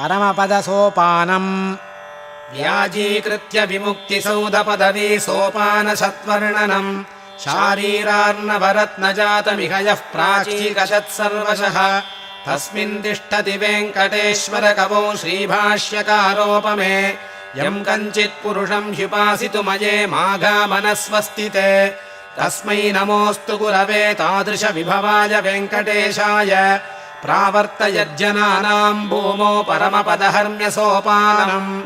परमपदसोपानम्। व्याजीकृत्य विमुक्तिसौधपदवी सोपानसत्वर्णनम्। शारीरार्णवरत्नजातमिह यः प्राचीकशत्सर्वशः। तस्मिन् तिष्ठति वेङ्कटेश्वर कवौ श्रीभाष्यकारोपमे। यम् कञ्चित् पुरुषम् ह्युपासितुमये माघामनस्वस्तिते तस्मै नमोऽस्तु गुरवे तादृशविभवाय वेङ्कटेशाय प्रावर्तयज्जनानाम् भूमो परमपदहर्म्यसोपानम्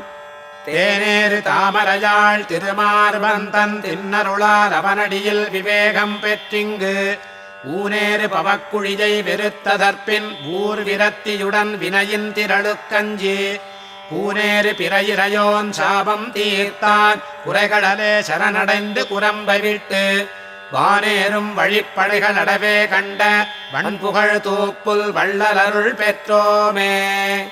தேனேறு தாமரையாள் திருமார்பந்தன் தின்னருளால் அவனடியில் விவேகம் பெற்றிங்கு ஊனேறு பவக்குழியை வெறுத்ததற்பின் ஊர் விரத்தியுடன் வினையின் திரளுக்கஞ்சி பூனேறு பிறையிறையோன் சாபம் தீர்த்தான் குறைகளே சரணடைந்து குரம்பை விட்டு வானேறும் வழிப்படைகள் அடவே கண்ட வன்புகழ் தூப்புல் வள்ளலருள் பெற்றோமே.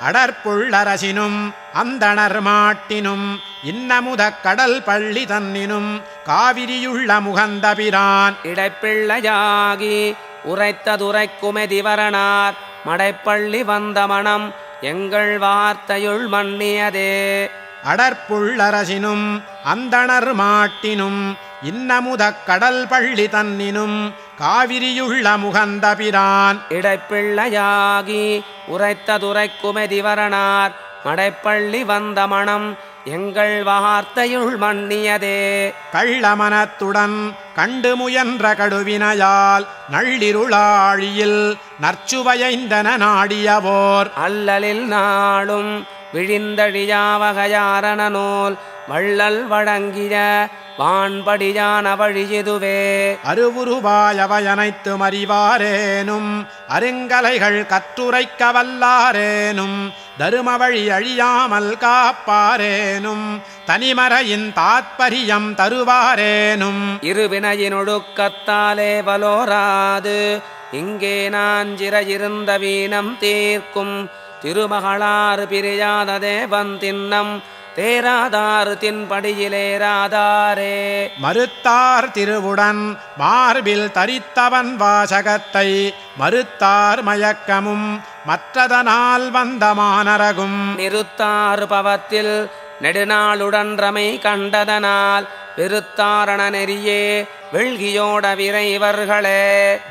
அடற்புள்ளரசினும் அந்தணர் மாட்டினும் இன்னமுதக் கடல் பள்ளி தன்னினும் காவிரியுள்ள முகந்தபிரான் இடைப்பிள்ளையாகி உரைத்ததுரைக்குமெதிவரணார் மடைப்பள்ளி வந்த மனம் எங்கள் வார்த்தையுள் மன்னியதே. அடற்புள்ளரசினும் அந்தணர் மாட்டினும் இன்னமுதக் கடல் பள்ளி தன்னினும் காவிரியுள்ள முகந்தபிரான் இடைப்பிள்ளையாகி உரைத்ததுரைக்குமெதிவரணார் மடைப்பள்ளி வந்த மனம் எங்கள் வார்த்தையுள் மன்னியதே. கள்ளமனத்துடன் கண்டு முயன்ற கடுவினையால் நள்ளிருளாழியில் நற்சுவையைந்தன நாடியவோர். அல்லலில் நாளும் விழிந்தழியாவகையாரண நூல் வள்ளல் வழங்கிய வான்படியான வழியதுவே அருவுருவாயவையனைத்து அறிவாரேனும் அருங்கலைகள் கற்றுரைக்க வல்லாரேனும் தரும வழி அழியாமல் காப்பாரேனும் தனிமறையின் தாத்பரியம் தருவாரேனும். இருவினையினொழுக்கத்தாலே வலோராது இங்கே நாஞ்சிற இருந்த வீணம் தீர்க்கும் திருமகளாறு பிரியாத தேவன் தின்னம் தேராதாறு தின்படியிலேராதாரே மறுத்தார் திருவுடன் மார்பில் தரித்தவன் வாசகத்தை மறுத்தார் மயக்கமும் மற்றதனால் வந்த மானரகும். நிறுத்தாறு பவத்தில் நெடுநாளுடன் ரமை கண்டதனால் விருத்தாரண நெறியே வெள்கியோட விரைவர்களே.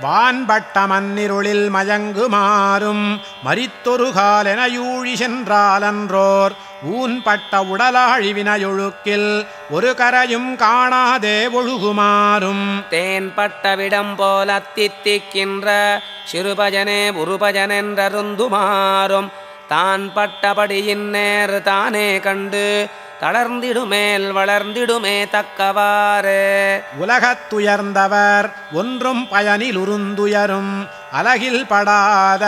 வான்பட்ட மன்னிருளில் மயங்குமாறும் மரித்தொரு காலென யூழி சென்றாலன்றோர் ஊன்பட்ட உடலாழிவினையொழுக்கில் ஒரு கரையும் காணாதே ஒழுகுமாறும். தேன்பட்ட விடம் போல தித்திக்கின்ற சிறுபஜனே உருபஜனென்றருந்துமாறும். தான் பட்டபடியின் நேர் தானே கண்டு தளர்ந்திடுமேல் வளர்ந்திடுமே தக்கவாறு. உலகத்துயர்ந்தவர் ஒன்றும் பயனில் உருந்துயரும் அலகில் படாத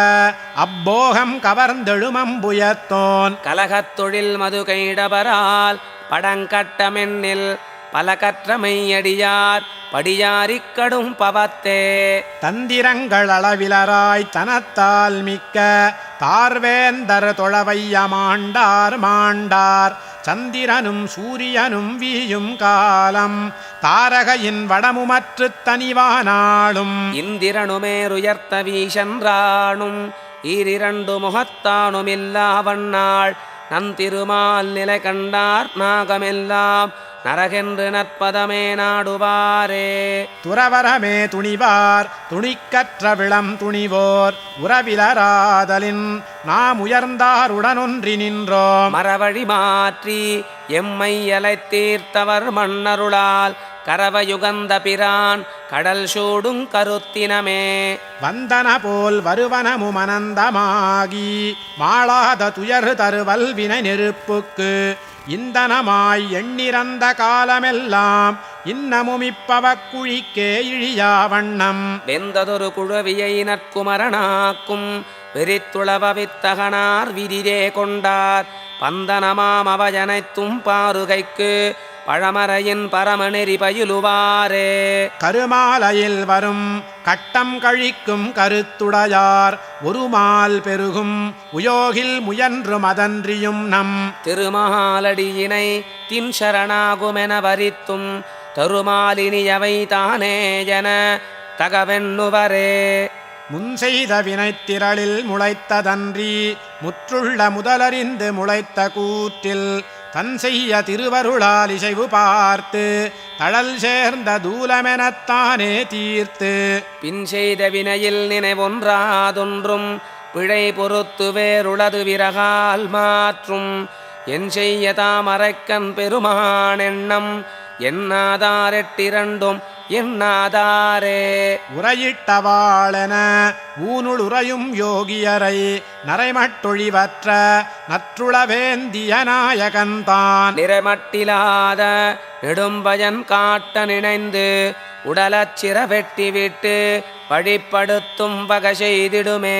அப்போகம் கவர்ந்தெழுமம்புயத்தோன் கலகத் தொழில் மது கைடபரால் படங்கட்டமென்னில் பல கற்றமையடியார் படியாரிக் கடும் பவத்தே. தந்திரங்கள் அளவிலராய் தனத்தால் மிக்க தார்வேந்தர் தொழவையமாண்டார் மாண்டார். சந்திரனும் சூரியனும் வீயும் காலம் தாரகையின் வடமுமற்று தனிவானாளும். இந்திரனுமேருயர்த்த வீசன்றானும் ஈரிரண்டு முகத்தானுமில்லா வண்ணாள். நந்திருமால் நிலை கண்டார் நாகமெல்லாம் நரகென்று நற்பதமே நாடுவாரே. துறவரமே துணிவார் துணிக்கற்ற விளம் துணிவோர். உறவிலராதலின் நாம் உயர்ந்தாருடனொன்றி நின்றோம். மரவழி மாற்றி எம்மை அலைத்தீர்த்தவர் மன்னருளால். கரவயுகந்த பிரான் கடல் சூடும் கருத்தினமே. வந்தன போல் வருவனமும் அனந்தமாகி மாளாத துயர் தருவல் வினை நெருப்புக்கு. இந்தனமாய் எண்ணிறந்த காலமெல்லாம் இன்னமும் இப்பவக்குழிக்கே இழியா வண்ணம். வெந்ததொரு குழவியை நற்குமரனாக்கும் வெறித்துளவ வித்தகனார் விதிரே கொண்டார். பந்தனமாம் அவஜனைத்தும் பாருகைக்கு பழமறையின் பரமநெறி பயிலுவாரே. கருமாலையில் வரும் கட்டம் கழிக்கும் கருத்துடையார் ஒருமால் பெருகும் உயோகில் முயன்று மதன்றியும் நம். திருமாலடியினை தின் சரணாகுமென வரித்தும் தருமாலினியவை தானே என தகவென்னுவரே முன் செய்த வினைத்திரளில் முளைத்ததன்றி முற்றுள்ள முதலறிந்து முளைத்த கூற்றில் தன் செய்ய திருவருளால் இசைவு பார்த்து தழல் சேர்ந்த தூலமெனத்தானே தீர்த்து. பின் செய்த வினையில் நினைவொன்றாதொன்றும் பிழை பொறுத்து வேறுளது விறகால் மாற்றும். என் செய்ய தாமரைக்கண் பெருமான் எண்ணம் எண்ணாதாரெட்டிரண்டும் எண்ணாதாரே உரையிட்டவாளென ஊனுள் உறையும் யோகியரை நரைமட்டொழிவற்ற நற்றுளவேந்திய நாயகன்தான் நிறமட்டிலாத நெடும்பயன் காட்ட நினைந்து உடலச் சிறவெட்டி விட்டு வழிப்படுத்தும் வகை செய்திடுமே.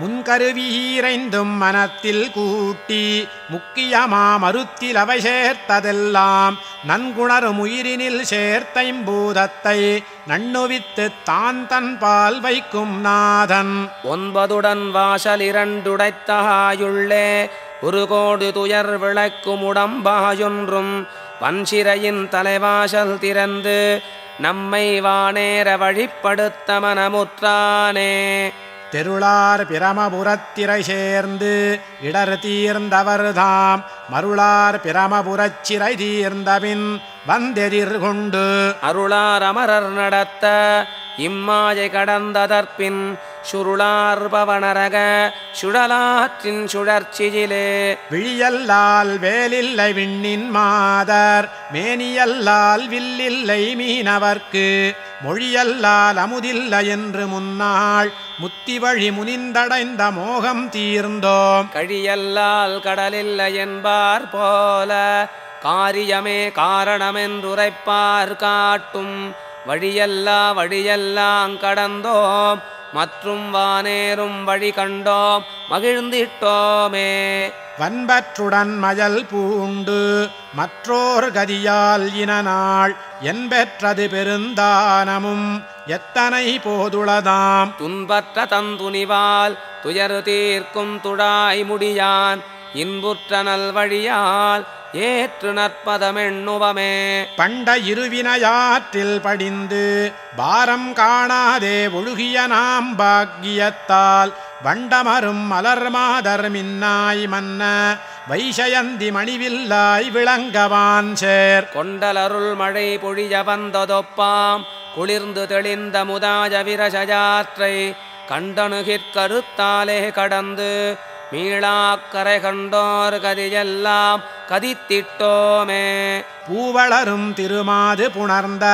முன்கருவீரைந்தும் மனத்தில் கூட்டி முக்கியமா மருத்தில் அவை சேர்த்ததெல்லாம் நன்குணரும் உயிரினில் சேர்த்தைம்பூதத்தை நண்ணுவித்து தான் தன் பால் வைக்கும் நாதன். ஒன்பதுடன் வாசல் இரண்டுடைத்தாயுள்ளே ஒரு கோடு துயர் விளக்கும் உடம்பாயொன்றும் வன்சிறையின் தலைவாசல் திறந்து நம்மை வானேர வழிப்படுத்த மனமுற்றானே தெருளார் பிரமபுரத்திரை சேர்ந்து இடர் தீர்ந்தவர்தாம். மருளார் பிரமபுரச்சிறை தீர்ந்தபின் வந்தெதிர்கொண்டு அருளார் அமரர் நடத்த இம்மாயை கடந்ததற்பின் சுருளார் பவனரக சுழலாற்றின் சுழற்சியிலே. விழியல்லால் வேலில்லை விண்ணின் மாதர் மேனியல்லால் வில்லில்லை மீனவர்க்கு மொழியல்லால் அமுதில்லை என்று முன்னாள் முத்தி வழி முனிந்தடைந்த மோகம் தீர்ந்தோம். கழியல்லால் கடலில்லை என்பார் போல காரியமே காரணமென்றுரைப்பார் காட்டும் வழியல்லா வழியெல்லாம் கடந்தோம். மற்றும் வானேறும் வழி கண்டோம். மகிழ்ந்திட்டோமே. வன்பற்றுடன் மயல் பூண்டு மற்றோர் கதியால் இனநாள். என்பெற்றது பெருந்தானமும் எத்தனை போதுளதாம். துன்பற்ற தந்துணிவால் துயரு தீர்க்கும் துழாய் முடியான். இன்புற்ற நல்வழியால் ஏற்று நற்பதமெண்ணுவமே. பண்ட இருவினையாற்றில் படிந்து பாரம் காணாதே ஒழுகிய நாம் பாக்கியத்தால் வண்டமரும் மலர் மாதர் மின்னாய் மன்ன வைஷயந்தி மணிவில்லாய் விளங்கவான் சேர். கொண்டலருள் மழை பொழிய வந்ததொப்பாம் குளிர்ந்து தெளிந்த முதாஜ விரசயாற்றை கண்டணுகிற் கருத்தாலே கடந்து மீளாக்கரை கண்டோர் கதியெல்லாம் கதித்திட்டோமே. பூவளரும் திருமாது புணர்ந்த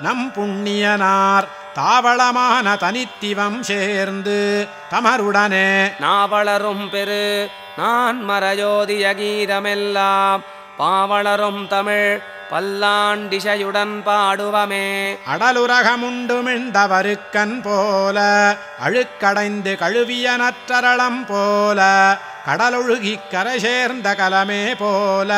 நம் புண்ணியனார் தாவளமான தனித்திவம் சேர்ந்து தமருடனே. நாவளரும் பெரு நான் மரஜோதிய கீதமெல்லாம் பாவளரும் தமிழ் பல்லாண்டிசையுடன் பாடுவமே. அடலுரகமுண்டுமிழ்ந்தவருக்கன் போல அழுக்கடைந்து கழுவிய நற்றரளம் போல கடலொழுகிக் கரை சேர்ந்த கலமே போல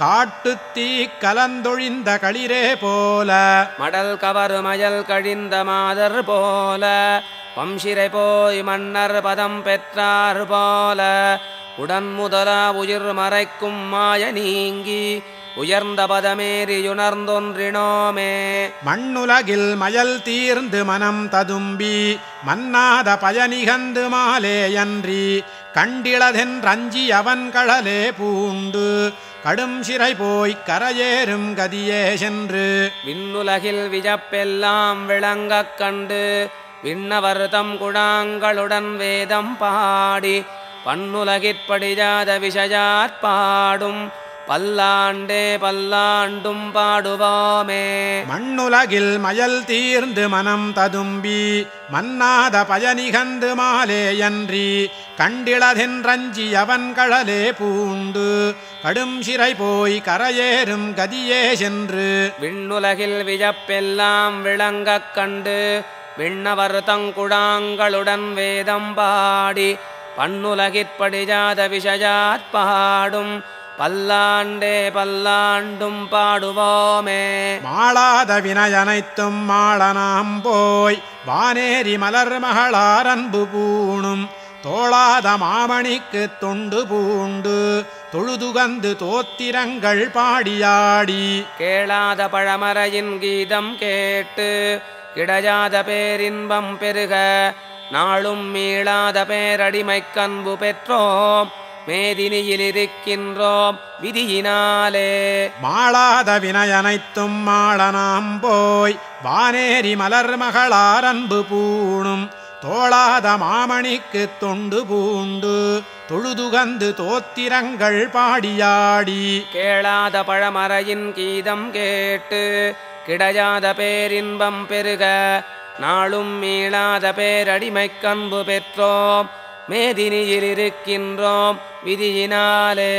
காட்டுத்தீ கலந்தொழிந்த களிரே போல மடல் கவரு மயல் கழிந்த மாதர் போல வம்சிரை போய் மன்னர் பதம் பெற்றார் போல உடன் முதலா உயிர் மறைக்கும் மாய நீங்கி உயர்ந்த பதமேறியுணர்ந்தொன்றினோமே மண்ணுலகில் மயல் தீர்ந்து மனம் ததும்பி மன்னாத பயனிகந்து மாலேயன்றி கண்டிளதென்றஞ்சி அவன் கடலே பூண்டு கடும் சிறை போய்க் கரையேறும் கதியே சென்று. விண்ணுலகில் விஜப்பெல்லாம் விளங்கக் கண்டு விண்ணவர் தம் குழாங்களுடன் வேதம் பாடி பன்னுலகிற்படியாத விஷயாற் பாடும் பல்லாண்டே பல்லாண்டும் பாடுவோமே. மண்ணுலகில் மயல் தீர்ந்து மனம் ததும்பி மன்னாத பயனிகந்து மாலேயன்றி கண்டிளதென்றஞ்சி அவன் கடலே பூண்டு கடும் சிறை போய் கரையேறும் கதியே சென்று. விண்ணுலகில் விஜப்பெல்லாம் விளங்கக் கண்டு விண்ணவர் தங்குழாங்களுடன் வேதம் பாடி பன்னுலகிற்படியாத விஷயாற் பாடும் பல்லாண்டே பல்லாண்டும் பாடுவோமே. மாளாத வினையனைத்தும் மாளனாம் போய் வானேரி மலர் மகளார் அன்பு பூணும். தோளாத மாமணிக்கு தொண்டு பூண்டு தொழுதுகந்து தோத்திரங்கள் பாடியாடி. கேளாத பழமறையின் கீதம் கேட்டு கிடையாத பேரின்பம் பெருக நாளும் மீளாத பேரடிமைக் கன்பு பெற்றோம். மேதினியில் இருக்கின்றோம் விதியினாலே. மாளாத வினையனைத்தும் மாளனாம் போய் வானேரி மலர் மகளார் அன்பு பூணும். தோளாத மாமணிக்கு தொண்டு பூண்டு தொழுதுகந்து தோத்திரங்கள் பாடியாடி. கேளாத பழமறையின் கீதம் கேட்டு கிடையாத பேரின்பம் பெருக. நாளும் மீளாத பேரடிமைக் கன்பு பெற்றோம். மேதினியில் இருக்கின்றோம் விதியினாலே.